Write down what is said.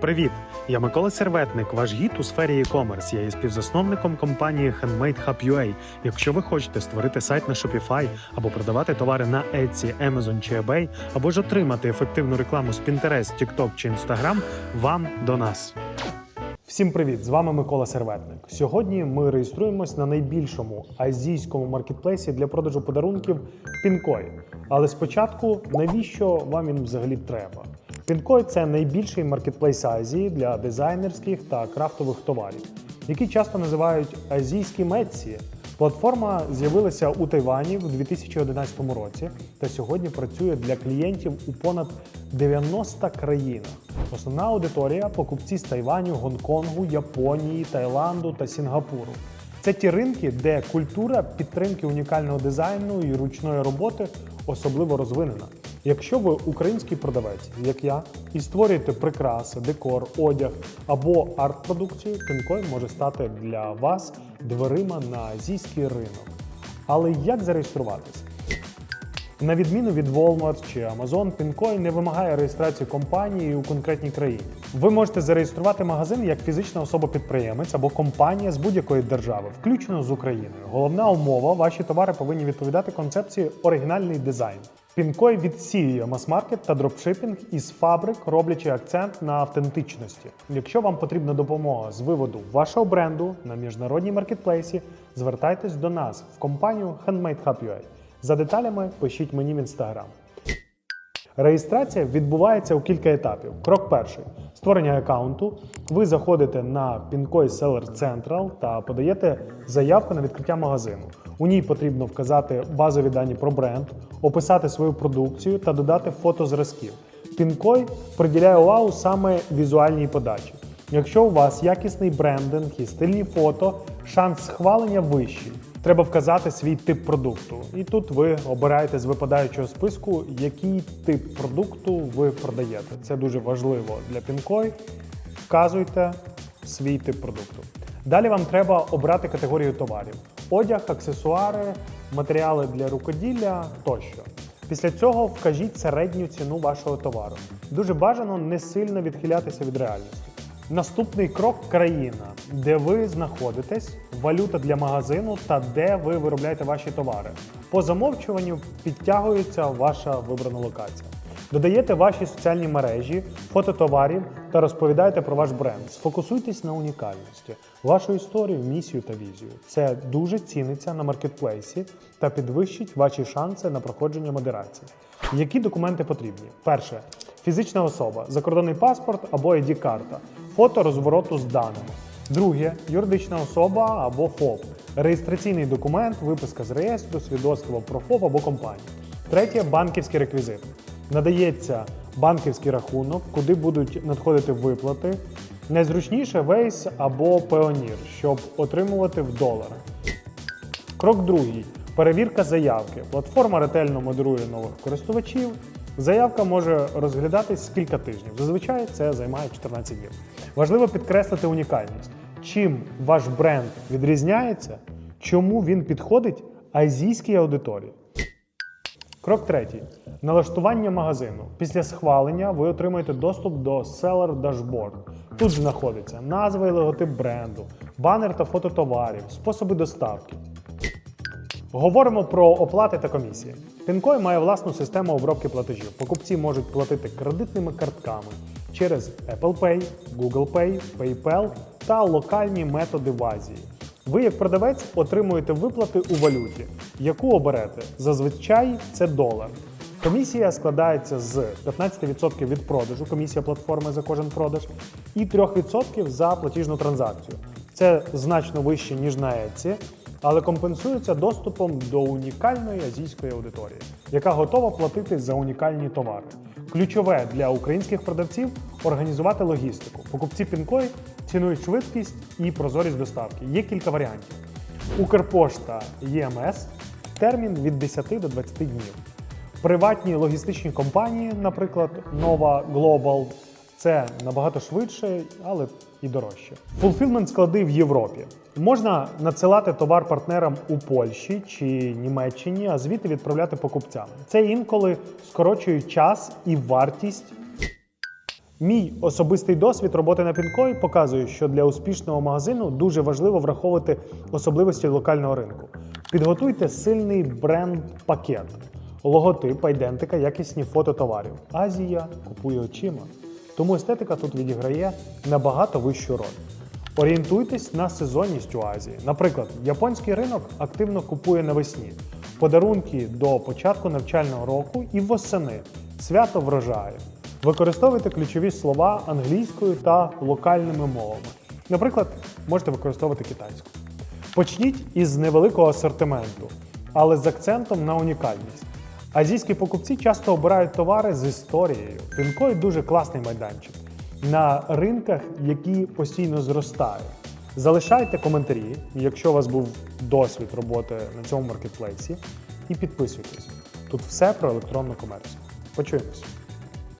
Привіт! Я Микола Серветник, ваш гід у сфері e-commerce. Я є співзасновником компанії Handmade Hub UA. Якщо ви хочете створити сайт на Shopify або продавати товари на Etsy, Amazon чи eBay, або ж отримати ефективну рекламу з Pinterest, TikTok чи Instagram, вам до нас. Всім привіт! З вами Микола Серветник. Сьогодні ми реєструємось на найбільшому азійському маркетплейсі для продажу подарунків Пінкой. Але спочатку, навіщо вам він взагалі треба? Пінкой це найбільший маркетплейс Азії для дизайнерських та крафтових товарів, які часто називають азійські Etsy. Платформа з'явилася у Тайвані в 2011 році та сьогодні працює для клієнтів у понад 90 країнах. Основна аудиторія покупці з Тайваню, Гонконгу, Японії, Таїланду та Сінгапуру. Це ті ринки, де культура підтримки унікального дизайну і ручної роботи особливо розвинена. Якщо ви український продавець, як я, і створюєте прикраси, декор, одяг або арт-продукцію, Пінкой може стати для вас дверима на азійський ринок. Але як зареєструватись? На відміну від Walmart чи Amazon, Pincoin не вимагає реєстрації компанії у конкретній країні. Ви можете зареєструвати магазин як фізична особа-підприємець або компанія з будь-якої держави, включно з Україною. Головна умова: ваші товари повинні відповідати концепції оригінальний дизайн. Пінкой відсіює мас-маркет та дропшипінг із фабрик, роблячи акцент на автентичності. Якщо вам потрібна допомога з виводу вашого бренду на міжнародній маркетплейсі, звертайтесь до нас в компанію Handmade Hub. За деталями пишіть мені в інстаграм. Реєстрація відбувається у кілька етапів. Крок перший створення аккаунту. Ви заходите на Pinkoi Seller Central та подаєте заявку на відкриття магазину. У ній потрібно вказати базові дані про бренд, описати свою продукцію та додати фото зразків. Pinkoi приділяє увагу саме візуальній подачі. Якщо у вас якісний брендинг і стильні фото, шанс схвалення вищий. Треба вказати свій тип продукту. І тут ви обираєте з випадаючого списку, який тип продукту ви продаєте. Це дуже важливо для Пінкой. Вказуйте свій тип продукту. Далі вам треба обрати категорію товарів: одяг, аксесуари, матеріали для рукоділля тощо. Після цього вкажіть середню ціну вашого товару. Дуже бажано не сильно відхилятися від реальності. Наступний крок країна, де ви знаходитесь, валюта для магазину та де ви виробляєте ваші товари. По замовчуванню підтягується ваша вибрана локація. Додаєте ваші соціальні мережі, фото товарів та розповідаєте про ваш бренд. Сфокусуйтесь на унікальності, вашу історію, місію та візію. Це дуже ціниться на маркетплейсі та підвищить ваші шанси на проходження модерації. Які документи потрібні? Перше фізична особа, закордонний паспорт або id карта фото розвороту з даними. Друге юридична особа або ФОП, реєстраційний документ, виписка з реєстру, свідоцтво про ФОП або компанію. Третє банківські реквізити. Надається банківський рахунок, куди будуть надходити виплати. Найзручніше Waze або Payoneer, щоб отримувати в доларах. Крок другий перевірка заявки. Платформа ретельно модерує нових користувачів. Заявка може розглядатись кілька тижнів. Зазвичай це займає 14 днів. Важливо підкреслити унікальність. Чим ваш бренд відрізняється, чому він підходить азійській аудиторії. Крок третій. Налаштування магазину. Після схвалення ви отримаєте доступ до Seller Dashboard. Тут знаходиться назва і логотип бренду, банер та фото товарів, способи доставки. Говоримо про оплати та комісії. Пінкой має власну систему обробки платежів. Покупці можуть платити кредитними картками через Apple Pay, Google Pay, PayPal та локальні методи в Азії. Ви, як продавець, отримуєте виплати у валюті, яку оберете. Зазвичай це долар. Комісія складається з 15% від продажу, комісія платформи за кожен продаж, і 3% за платіжну транзакцію. Це значно вище, ніж на Etsy, але компенсується доступом до унікальної азійської аудиторії, яка готова платити за унікальні товари. Ключове для українських продавців організувати логістику. Покупці Пінкої цінують швидкість і прозорість доставки. Є кілька варіантів. Укрпошта ЄМС термін від 10 до 20 днів. Приватні логістичні компанії, наприклад, Nova Global, це набагато швидше, але і дорожче. Фулфілмент склади в Європі. Можна надсилати товар партнерам у Польщі чи Німеччині, а звідти відправляти покупцям. Це інколи скорочує час і вартість Мій особистий досвід роботи на Пінкої показує, що для успішного магазину дуже важливо враховувати особливості локального ринку. Підготуйте сильний бренд-пакет, логотип, айдентика, якісні фото товарів. Азія купує очима. Тому естетика тут відіграє набагато вищу роль. Орієнтуйтесь на сезонність у Азії. Наприклад, японський ринок активно купує навесні подарунки до початку навчального року і восени свято врожаю. Використовуйте ключові слова англійською та локальними мовами. Наприклад, можете використовувати китайську. Почніть із невеликого асортименту, але з акцентом на унікальність. Азійські покупці часто обирають товари з історією. Пінкой дуже класний майданчик на ринках, які постійно зростають. Залишайте коментарі, якщо у вас був досвід роботи на цьому маркетплейсі, і підписуйтесь. Тут все про електронну комерцію. Почуємось.